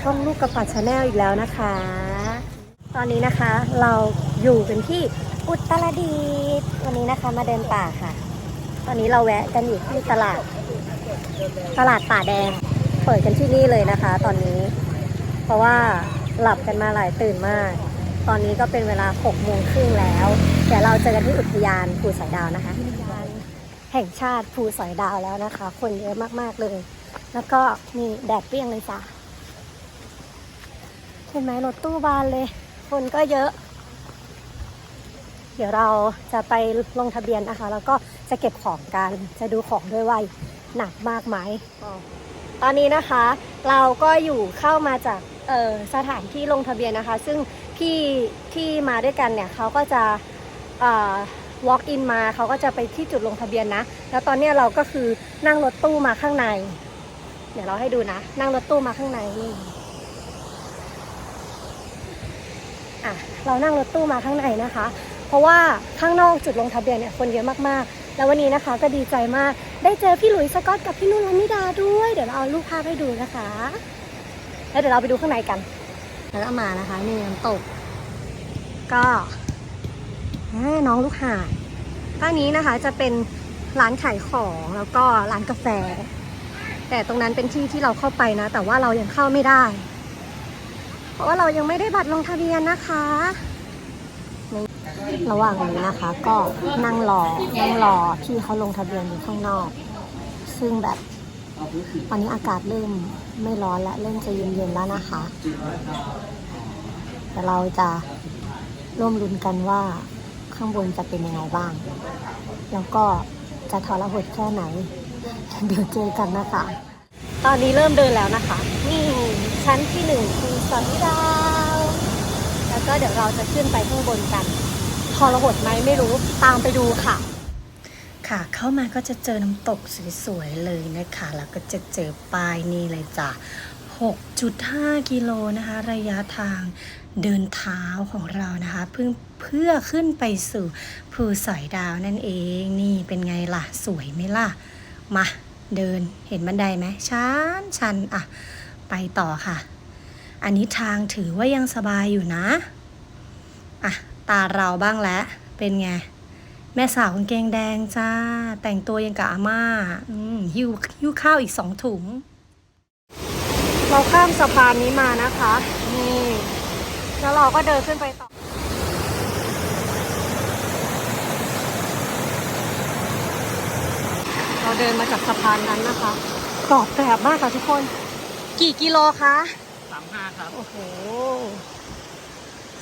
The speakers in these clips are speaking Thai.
ช่องลูกกระปัดชาแนลอีกแล้วนะคะ ตอนนี้นะคะเราอยู่กันที่อุตรดิตถ์วันนี้นะคะมาเดินป่าค่ะ ตอนนี้เราแวะกันอยู่ที่ตลาด ตลาดป่าแดง เปิดกันที่นี่เลยนะคะ ตอนนี้ เพราะว่าหลับกันมาหลายตื่นมาก ตอนนี้ก็เป็นเวลา6โมงครึ่งแล้วเดี๋ยวเราเจอกันที่อุทยานภูสอยดาวนะคะแห่งชาติภูสอยดาวแล้วนะคะ คนเยอะมากๆเลย แล้วก็นี่แดดเปรี้ยงเลยจ้ะ เห็นไหมรถตู้บานเลย คนก็เยอะ เดี๋ยวเราจะไปลงทะเบียนนะคะ แล้วก็จะเก็บของกัน จะดูของด้วยว่าหนักมากไหมตอนนี้นะคะ เราก็อยู่เข้ามาจากสถานที่ลงทะเบียนนะคะ ซึ่งพี่ที่มาด้วยกันเนี่ยเขาก็จะเอ่อ walk in มาเขาก็จะไปที่จุดลงทะเบียนนะ แล้วตอนนี้เราก็คือนั่งรถตู้มาข้างใน เดี๋ยวเราให้ดูนะ นั่งรถตู้มาข้างในนี่ อะเรานั่งรถตู้มาข้างในนะคะ เพราะว่าข้างนอกจุดลงทะเบียนเนี่ยคนเยอะมากๆ แล้ววันนี้นะคะก็ดีใจมากได้เจอพี่หลุยส์สกอตกับพี่นุ่นลนิดาด้วย เดี๋ยวเราเอารูปภาพให้ดูนะคะ แล้วเดี๋ยวเราไปดูข้างในกัน แล้วก็มานะคะนี่น้ำตก ก็น้องลูกหาดท่างนี้นะคะจะเป็นร้านขายของแล้วก็ร้านกาแฟ แต่ตรงนั้นเป็นที่ที่เราเข้าไปนะ แต่ว่าเรายังเข้าไม่ได้ เพราะว่าเรายังไม่ได้บัตรลงทะเบียนนะคะระหว่างนี้นะคะ ก็นั่งรอ นั่งรอที่เขาลงทะเบียนอยู่ข้างนอก ซึ่งแบบตอนนี้อากาศเริ่มไม่ร้อนและเริ่มจะเย็นๆแล้วนะคะแต่เราจะร่วมรุนกันว่าข้างบนจะเป็นยังไงบ้าง แล้วก็จะทอระหดแค่ไหน เดี๋ยวเจอกันนะคะ ตอนนี้เริ่มเดินแล้วนะคะ นี่ชั้นที่หนึ่งคือ สอนดาว แล้วก็เดี๋ยวเราจะขึ้นไปข้างบนกันทรหดไหมไม่รู้ตามไปดูค่ะ ค่ะเข้ามาก็จะเจอน้ำตกสวยๆเลยนะคะ แล้วก็จะเจอป้ายนี่เลยจ้ะ6.5 กิโลนะคะ ระยะทางเดินเท้าของเรานะคะเพื่อเพื่อขึ้นไปสู่ภูสอยดาวนั่นเองนี่เป็นไงล่ะ สวยไหมล่ะ มาเดินเห็นบันไดไหมชันชันอะ ไปต่อค่ะ อันนี้ทางถือว่ายังสบายอยู่นะ อะ ตาเราบ้างแล้ว เป็นไง แม่สาวกางเกงแดงจ้า แต่งตัวยังกับอาม่าอืมหิวหิวข้าวอีกสองถุง เราข้ามสะพานนี้มานะคะ นี่ แล้วเราก็เดินขึ้นไปต่อเราเดินมาจากสะพานนั้นนะคะกรอบแกรบมากค่ะทุกคน กี่กิโลคะ ห้าครับ โอ้โห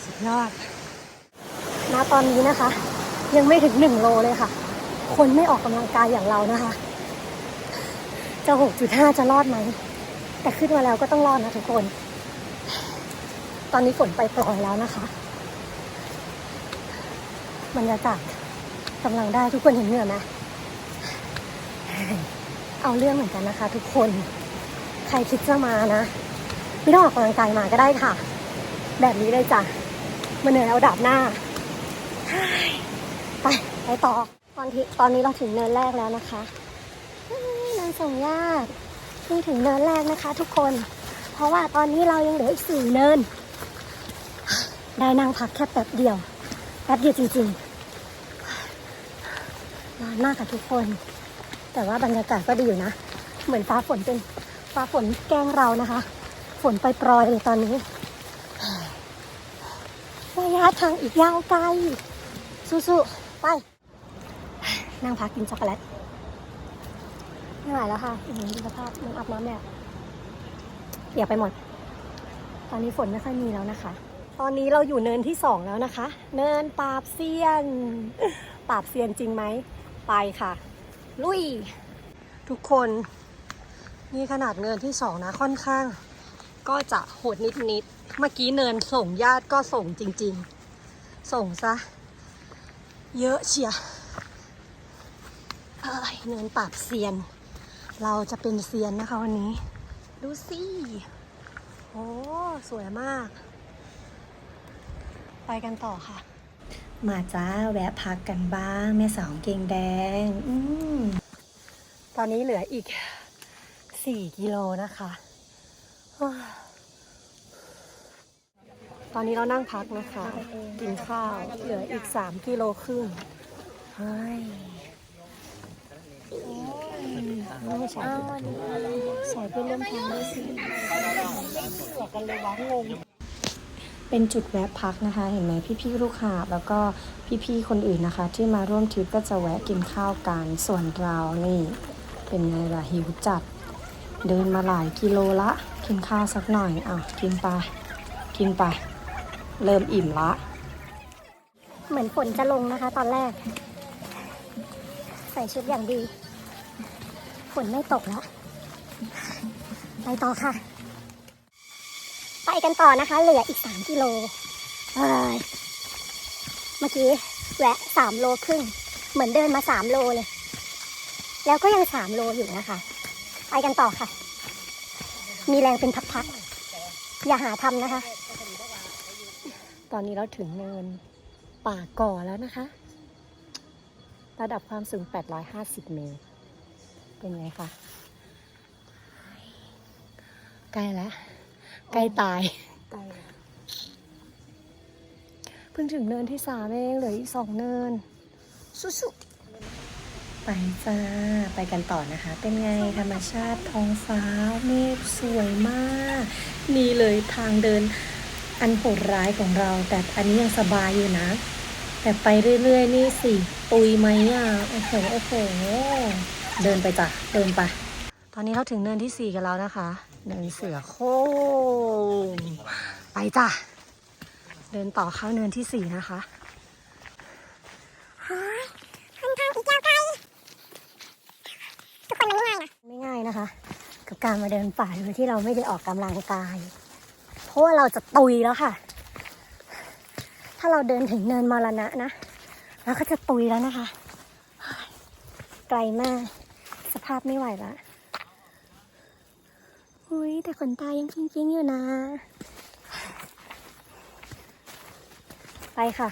สุดยอดณตอนนี้นะคะ ยังไม่ถึงหนึ่งโลเลยค่ะ คนไม่ออกกำลังกายอย่างเรานะคะ จะหกจุดห้าจะรอดไหม แต่ขึ้นมาแล้วก็ต้องรอดนะทุกคน ตอนนี้ฝนไปปล่อยแล้วนะคะ บรรยากาศกำลังได้ทุกคนเห็นเหงื่อไหมเอาเรื่องเหมือนกันนะคะ ทุกคน ใครคิดจะมานะ ไม่ต้องออกกำลังกายมาก็ได้ค่ะ แบบนี้เลยจ้ะมาเหนื่อยเอาดาบหน้า ไปไปต่อ ตอนที่ตอนนี้เราถึงเนินแรกแล้วนะคะเนินส่งญาติเพิ่งถึงเนินแรกนะคะ ทุกคน เพราะว่าตอนนี้เรายังเหลืออีกสี่เนิน ได้นั่งพักแค่แป๊บเดียวแป๊บเดียวจริงๆร้อนมากค่ะทุกคน แต่ว่าบรรยากาศก็ดีอยู่นะ เหมือนฟ้าฝนเป็นฟ้าฝนแกล้งเรานะคะ นไปปรอยๆเลยตอนนี้ระยะทางอีกยาวไกล สู้ๆ ไป นั่งพักกินช็อกโกแลต ไม่ไหวแล้วค่ะอืมดูสภาพมันอาบน้ำเนี่ยเปียกไปหมด ตอนนี้ฝนไม่ค่อยมีแล้วนะคะ ตอนนี้เราอยู่เนินที่สองแล้วนะคะ เนินปราบเซียน ปราบเซียนจริงไหม ไปค่ะ ลุย ทุกคน นี่ขนาดเนินที่สองนะค่อนข้าง ก็จะโหดนิดนิดๆ เมื่อกี้เนินส่งญาติก็ส่งจริงๆ ส่งซะ เยอะเชียเอ้ยเนินปราบเซียน เราจะเป็นเซียนนะคะวันนี้ ดูสิโอ้สวยมาก ไปกันต่อค่ะ มาจ้าแวะพักกันบ้าง แม่สาวเกงแดงอืมตอนนี้เหลืออีก 4 กิโลนะคะ ตอนนี้เรานั่งพักนะคะ กินข้าว เหลืออีก3กิโลครึ่งเฮ้ยไม่ใช่ใส่เพื่อเริ่มทางด้วยสิกันเลยวะงงเป็นจุดแวะพักนะคะ เห็นไหมพี่ๆลูกหาบแล้วก็พี่ๆคนอื่นนะคะ ที่มาร่วมทริปก็จะแวะกินข้าวกันส่วนเรานี่ เป็นไงล่ะหิวจัด เดินมาหลายกิโลละ กินข้าวสักหน่อยอะกินไป กินไป เริ่มอิ่มละ เหมือนฝนจะลงนะคะ ตอนแรก ใส่ชุดอย่างดี ฝนไม่ตกแล้ว ไปต่อค่ะ ไปกันต่อนะคะ เหลืออีก3กิโล เอ้ยเมื่อกี้แวะ3โลครึ่ง เหมือนเดินมา3โลเลย แล้วก็ยัง3โลอยู่นะคะ ไปกันต่อค่ะ มีแรงเป็นพักๆ อย่าหาทำนะคะ ตอนนี้เราถึงเนินป่าก่อแล้วนะคะ ระดับความสูง 850 เมตร เป็นไงคะ ใกล้แล้ว ใกล้ตายเพิ่งถึงเนินที่สามเองเหลืออีกสองเนิน สุดๆ ไปจ้า ไปกันต่อนะคะ เป็นไงธรรมชาติท้องฟ้าเมฆสวยมาก นี่เลยทางเดินอันโหดร้ายของเรา แต่อันนี้ยังสบายอยู่นะ แต่ไปเรื่อย ๆ นี่สิ ตุยไหมอะ โอ้โห โอ้โห เดินไปจ้ะ เดินไป ตอนนี้เราถึงเนินที่สี่กันแล้วนะคะ เนินเสือโค้งไปจ้ะ เดินต่อเข้าเนินที่สี่นะคะค่อนข้างอีกยาวไกลทุกคนมันไม่ ง่ายนะไม่ง่ายนะคะ กับการมาเดินป่าโดยที่เราไม่ได้ออกกำลังกาย เพราะว่าเราจะตุยแล้วค่ะ ถ้าเราเดินถึงเนินมรณะนะเราก็จะตุยแล้วนะคะ ไกลมาก สภาพไม่ไหวละอุ้ยแต่ขนตายังจริงๆอยู่นะ ไปค่ะ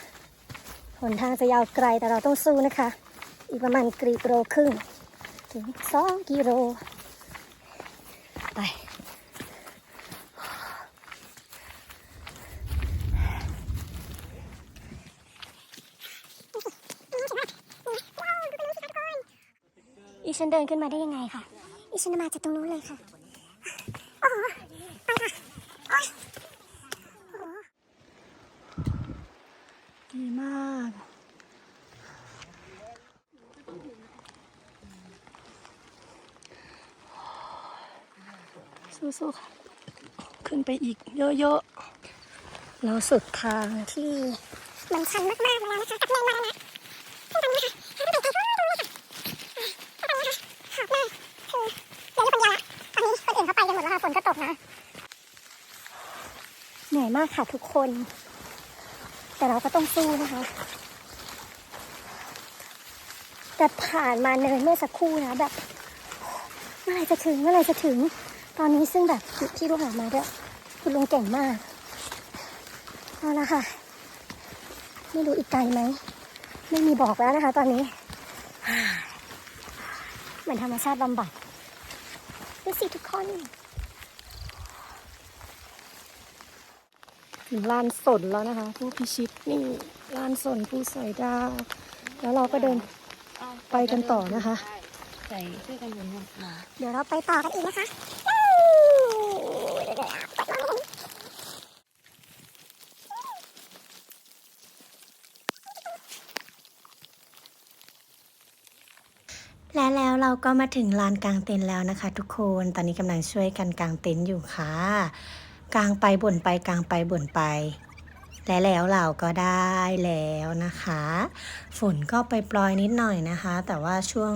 หนทางจะยาวไกลแต่เราต้องสู้นะคะ อีกประมาณกรีโลครึ่ง ถึงสองกิโล ไป อีฉันเดินขึ้นมาได้ยังไงคะ อีฉันมาจากตรงนู้นเลยค่ะ สู้ๆค่ะ ขึ้นไปอีกเยอะๆ เราสุดทางที่มันชันมากๆแล้วนะคะกับเนินมาแล้วนะที่ตรงนี้ค่ะให้ไปไกลๆตรงนี้ค่ะตรงนี้ค่ะหอบมากคือเดี๋ยวอยู่คนเดียวละตอนนี้คนอื่นเขาไปกันหมดแล้วค่ะฝนก็ตกนะ เหนื่อยมากค่ะทุกคน แต่เราก็ต้องสู้นะคะ แต่ผ่านมาเนินเมื่อสักครู่นะแบบเมื่อไหรจะถึงเมื่อไหรจะถึง ตอนนี้ซึ่งแบบพี่ลูกหามาด้วยคุณลุงเก่งมากเอาละค่ะ ไม่รู้อีกไกลไหม ไม่มีบอกแล้วนะคะ ตอนนี้ เหมือนธรรมชาติบำบัดดูสิทุกคนถึงลานสนแล้วนะคะ ผู้พิชิตนี่ลานสนผู้สอยดาวแล้วเราก็เดินไปกันต่อนะคะ ใส่ช่วยกันหมุนเดี๋ยวเราไปต่อกันอีกนะคะ และแล้วเราก็มาถึงลานกลางเต็นท์แล้วนะคะ ทุกคน ตอนนี้กำลังช่วยกันกางเต็นท์อยู่ค่ะกางไปบ่นไปกางไปบ่นไป และแล้วเราก็ได้แล้วนะคะ ฝนก็ไปปลอยๆนิดหน่อยนะคะ แต่ว่าช่วง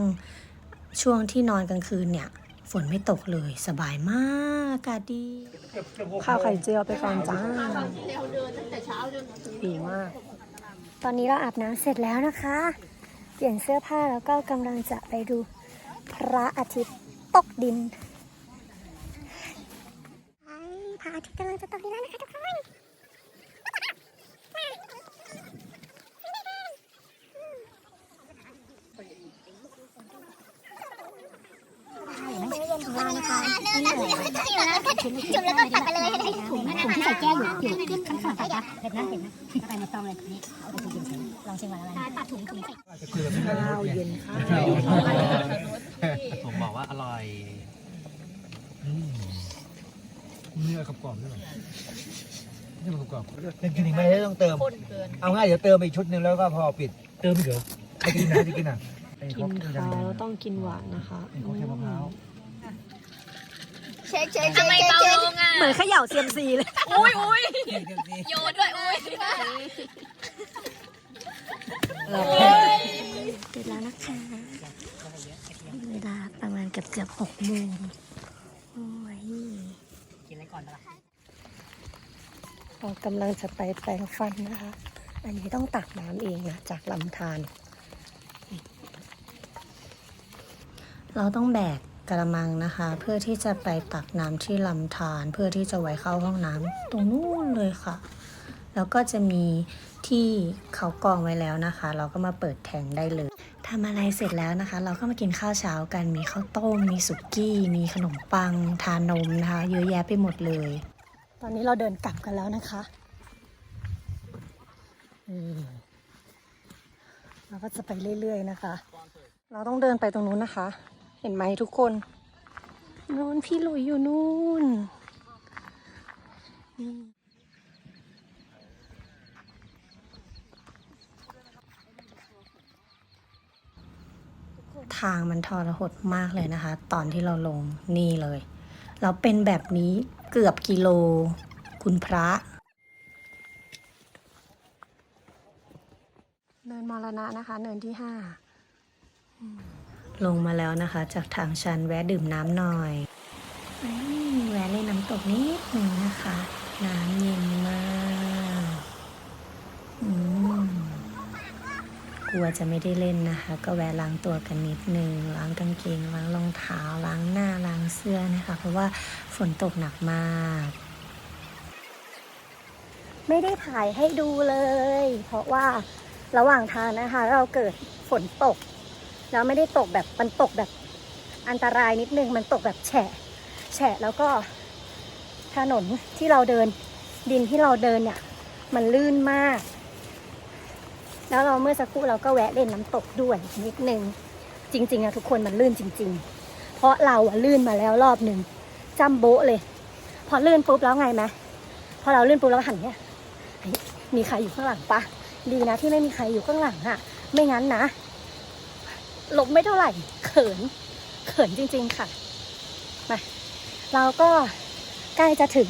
ช่วงที่นอนกลางคืนเนี่ย ฝนไม่ตกเลยสบายมากอากาศดี ข้าวไข่เจียวไปก่อนจ้าดีมาก ตอนนี้เราอาบน้ำเสร็จแล้วนะคะ เปลี่ยนเสื้อผ้าแล้วก็กำลังจะไปดูพระอาทิตย์ตกดินพระอาทิตย์กำลังจะตกดินแล้วนะคะทุกคน เย็นของเรานะคะเนินนั้นอยู่นะจุ่มแล้วก็ตักไปเลยถุงถุงที่ใส่แก้วอยู่อยู่ข้างๆเดี๋ยวเผ็ดนะเผ็ดนะไปหมดซองเลยนี่เอาไปกินเฉยลองชิมก่อนแล้วกันตัดถุงถุงใส่ข้าวเย็นข้าวผมบอกว่าอร่อยเนื้อกรอบๆด้วยเนื้อกรอบเป็นกินอีกไหมได้ต้องเติม เอาง่ายเดี๋ยวเติมไปอีกชุดหนึงแล้วก็พอปิด เติมอีกเหรอใครกินนะจะกินอะกินเข้าวแล้วต้องกินหวานนะคะกเทลมะพร้าว เช็คเช็คเช็คเช็คเช็คเหมือนเขย่าเซียมซีเลยโยนด้วยอุ้ยเราเสร็จแล้วนะคะ เวลาประมาณเกือบเกือบหกโมงโอ้ยกินอะไรก่อนปะล่ะเรากำลังจะไปแปรงฟันนะคะ อันนี้ต้องตักน้ำเองนะจากลำธาร เราต้องแบก กระมังนะคะ เพื่อที่จะไปตักน้ำที่ลำธารเพื่อที่จะไว้เข้าห้องน้ำตรงนู้นเลยค่ะ แล้วก็จะมีที่เขากองไว้แล้วนะคะ เราก็มาเปิดแทงได้เลยทำอะไรเสร็จแล้วนะคะ เราก็มากินข้าวเช้ากันมีข้าวต้ม มีสุกี้ มีขนมปัง ทานนมนะคะ เยอะแยะไปหมดเลย ตอนนี้เราเดินกลับกันแล้วนะคะเราก็จะไปเรื่อยๆนะคะ เราต้องเดินไปตรงนู้นนะคะ เห็นไหมทุกคนนู้นพี่หลุยอยู่นู้นทางมันทรหดมากเลยนะคะ ตอนที่เราลงนี่เลย เราเป็นแบบนี้เกือบกิโล คุณพระเนินมรณะนะคะ เนินที่ห้า ลงมาแล้วนะคะ จากทางชันแวะดื่มน้ำหน่อยแวะเล่นน้ำตกนิดหนึ่งนะคะ น้ำเย็นมากกลัวจะไม่ได้เล่นนะคะ ก็แวะล้างตัวกันนิดนึงล้างกางเกงล้างรองเท้าล้างหน้าล้างเสื้อนะคะ เพราะว่าฝนตกหนักมาก ไม่ได้ถ่ายให้ดูเลย เพราะว่าระหว่างทางนะคะ เราเกิดฝนตก แล้วไม่ได้ตกแบบมันตกแบบอันตรายนิดนึง มันตกแบบแฉะแฉะแล้วก็ถนนที่เราเดินดินที่เราเดินเนี่ย มันลื่นมาก แล้วเราเมื่อสักครู่เราก็แวะเล่นน้ำตกด้วยนิดนึง จริงๆอะทุกคนมันลื่นจริง ๆ เพราะเราอะลื่นมาแล้วรอบหนึ่งจำโบะเลย พอลื่นปุ๊บแล้วไงไหมพอเราลื่นปุ๊บเราหันเนี่ยมีใครอยู่ข้างหลังปะดีนะที่ไม่มีใครอยู่ข้างหลังอะไม่งั้นนะ ลบไม่เท่าไหร่เขิน เขินจริง ๆค่ะมาเราก็ใกล้จะถึง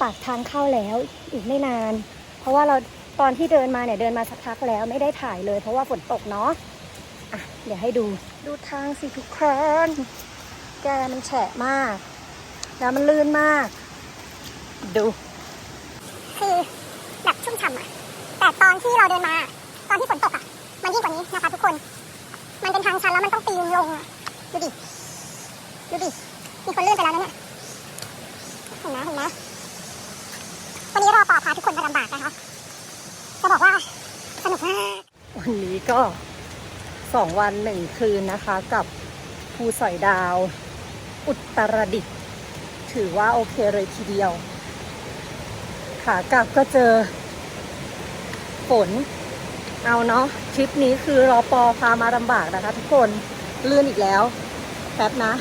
ปากทางเข้าแล้วอีกไม่นาน เพราะว่าเราตอนที่เดินมาเนี่ยเดินมาสักพักแล้วไม่ได้ถ่ายเลย เพราะว่าฝนตกเนาะอะเดี๋ยวให้ดูดูทางสิทุกคนแกมันแฉะมาก แล้วมันลื่นมาก ดูคือแบบชุ่มฉ่ำอะแต่ตอนที่เราเดินมา ตอนที่ฝนตกอะมันยิ่งกว่านี้นะคะทุกคน มันเป็นทางชันแล้วมันต้องปีนลงดูดิ ดูดิ มีคนเลื่อนไปแล้วนะเนี่ยเห็นไหมเห็นไหมวันนี้รอปอพาทุกคนมาลำบากนะคะ จะบอกว่าสนุกมาก วันนี้ก็สองวันหนึ่งคืนนะคะกับภูสอยดาว อุตรดิตถ์ถือว่าโอเคเลยทีเดียว ขากลับก็เจอฝน เอาเนาะทริปนี้คือรอปอพามาลำบากนะคะ ทุกคนเลื่อนอีกแล้วแป๊บนะ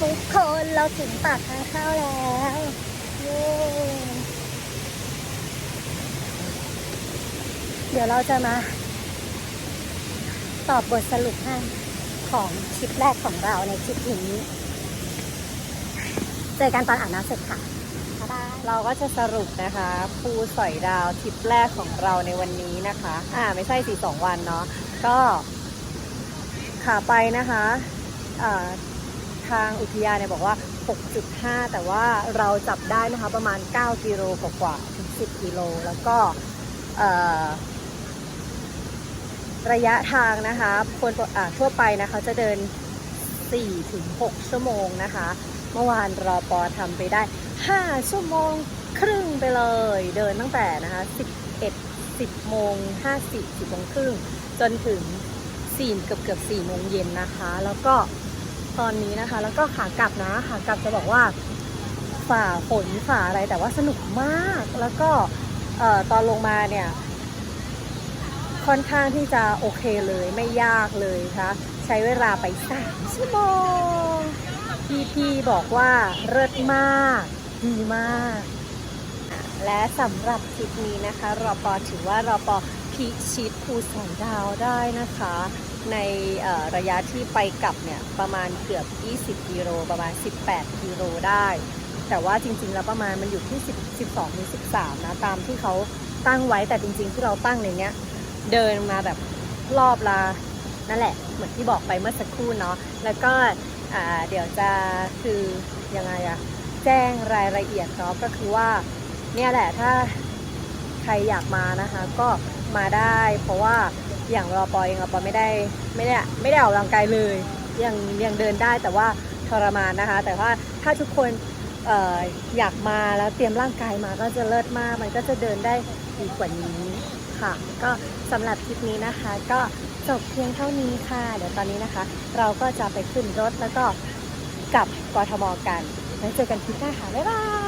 ทุกคนเราถึงปากทางเข้าแล้วเย้เดี๋ยวเราจะมา ตอบบทสรุปให้ของทริปแรกของเราในทริปนี้ เจอกันตอนอาบน้ำเสร็จค่ะบ๊ายบาย เราก็จะสรุปนะคะภูสอยดาวทริปแรกของเราในวันนี้นะคะ อ่าไม่ใช่สี่สองวันเนาะก็ขาไปนะคะอ่าทางอุทยานเนี่ยบอกว่า 6.5 แต่ว่าเราจับได้นะคะประมาณ 9 กิโลกว่าถึง10 กิโล แล้วก็ระยะทางนะคะคนทั่วไปนะคะจะเดิน4ถึง6ชั่วโมงนะคะ เมื่อวานรอปอทำไปได้ 5 ชั่วโมงครึ่งไปเลย เดินตั้งแต่นะคะ 11 10โมง50 10โมงครึ่งจนถึงสี่เกือบเกือบสี่โมงเย็นนะคะ แล้วก็ตอนนี้นะคะ แล้วก็ขากลับนะขากลับจะบอกว่าฝ่าฝนฝ่าอะไรแต่ว่าสนุกมากแล้วก็ตอนลงมาเนี่ย ค่อนข้างที่จะโอเคเลยไม่ยากเลยค่ะใช้เวลาไปสามชั่วโมง พี่พี่บอกว่าเลิศมาก ดีมาก และสำหรับทริปนี้นะคะรอปอถือว่ารอปอพิชิตภูสอยดาวได้นะคะ ในระยะที่ไปกลับเนี่ยประมาณเกือบ 20 กิโลประมาณ 18 กิโลได้ แต่ว่าจริงๆ แล้วประมาณมันอยู่ที่10 12หรือ13 นะ ตามที่เขาตั้งไว้แต่จริง ๆ ที่เราตั้งในเนี้ยเดินมาแบบรอบละนั่นแหละ เหมือนที่บอกไปเมื่อสักครู่เนาะแล้วก็ เดี๋ยวจะคือยังไงอะแจ้งรายละเอียดเนาะก็คือว่าเนี่ยแหละถ้าใครอยากมานะคะ ก็มาได้ เพราะว่าอย่างรอปอเองรอปอไม่ได้ไม่ได้ไม่ได้ออกกำลังกายเลยยังยังเดินได้แต่ว่าทรมานนะคะ แต่ว่าถ้าทุกคนอออยากมาแล้วเตรียมร่างกายมาก็จะเลิศมาก มันก็จะเดินได้ดีกว่านี้ค่ะ ก็สำหรับคลิปนี้นะคะก็ จบเพียงเท่านี้ค่ะ เดี๋ยวตอนนี้นะคะ เราก็จะไปขึ้นรถแล้วก็กลับกทมกัน แล้วเจอกันคลิปหน้าค่ะ บ๊ายบาย